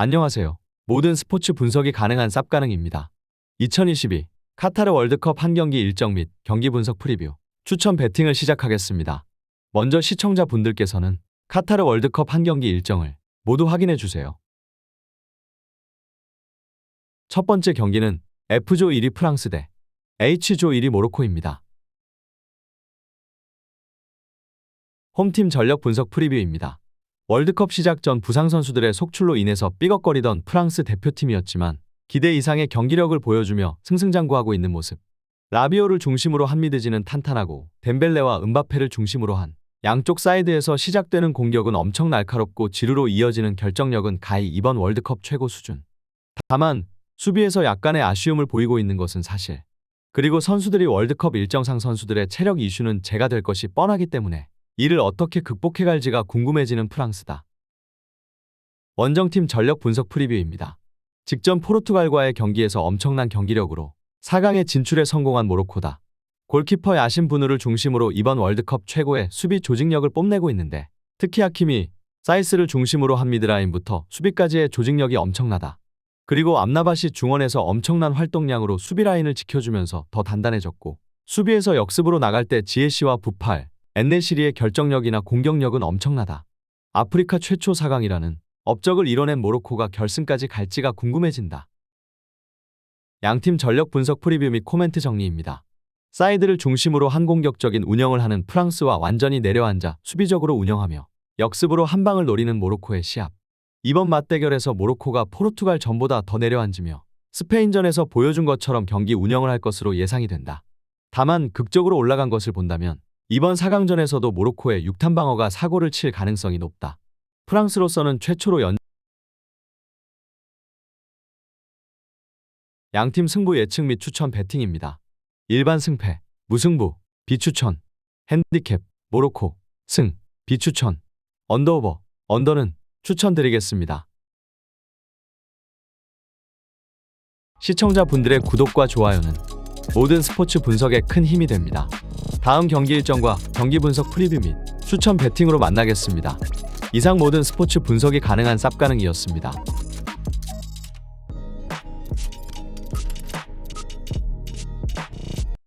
안녕하세요. 모든 스포츠 분석이 가능한 쌉가능입니다. 2022 카타르 월드컵 한 경기 일정 및 경기 분석 프리뷰 추천 배팅을 시작하겠습니다. 먼저 시청자분들께서는 카타르 월드컵 한 경기 일정을 모두 확인해 주세요. 첫 번째 경기는 F조 1위 프랑스 대 H조 1위 모로코입니다. 홈팀 전력 분석 프리뷰입니다. 월드컵 시작 전 부상 선수들의 속출로 인해서 삐걱거리던 프랑스 대표팀이었지만 기대 이상의 경기력을 보여주며 승승장구하고 있는 모습. 라비오를 중심으로 한 미드지는 탄탄하고 덴벨레와 은바페를 중심으로 한 양쪽 사이드에서 시작되는 공격은 엄청 날카롭고 지루로 이어지는 결정력은 가히 이번 월드컵 최고 수준. 다만 수비에서 약간의 아쉬움을 보이고 있는 것은 사실. 그리고 선수들이 월드컵 일정상 선수들의 체력 이슈는 제가 될 것이 뻔하기 때문에 이를 어떻게 극복해갈지가 궁금해지는 프랑스다. 원정팀 전력 분석 프리뷰입니다. 직전 포르투갈과의 경기에서 엄청난 경기력으로 4강에 진출에 성공한 모로코다. 골키퍼 야신 분우를 중심으로 이번 월드컵 최고의 수비 조직력을 뽐내고 있는데 특히 하킴이 사이스를 중심으로 한 미드라인부터 수비까지의 조직력이 엄청나다. 그리고 암나바시 중원에서 엄청난 활동량으로 수비 라인을 지켜주면서 더 단단해졌고 수비에서 역습으로 나갈 때 지혜씨와 부팔, 엔네시리의 결정력이나 공격력은 엄청나다. 아프리카 최초 4강이라는 업적을 이뤄낸 모로코가 결승까지 갈지가 궁금해진다. 양팀 전력 분석 프리뷰 및 코멘트 정리입니다. 사이드를 중심으로 한 공격적인 운영을 하는 프랑스와 완전히 내려앉아 수비적으로 운영하며 역습으로 한 방을 노리는 모로코의 시합. 이번 맞대결에서 모로코가 포르투갈 전보다 더 내려앉으며 스페인전에서 보여준 것처럼 경기 운영을 할 것으로 예상이 된다. 다만 극적으로 올라간 것을 본다면 이번 4강전에서도 모로코의 6탄 방어가 사고를 칠 가능성이 높다. 프랑스로서는 최초로 연 양팀 승부 예측 및 추천 배팅입니다. 일반 승패, 무승부, 비추천, 핸디캡, 모로코, 승, 비추천, 언더오버, 언더는 추천드리겠습니다. 시청자분들의 구독과 좋아요는 모든 스포츠 분석에 큰 힘이 됩니다. 다음 경기 일정과 경기 분석 프리뷰 및 추천 배팅으로 만나겠습니다. 이상 모든 스포츠 분석이 가능한 쌉가능이었습니다.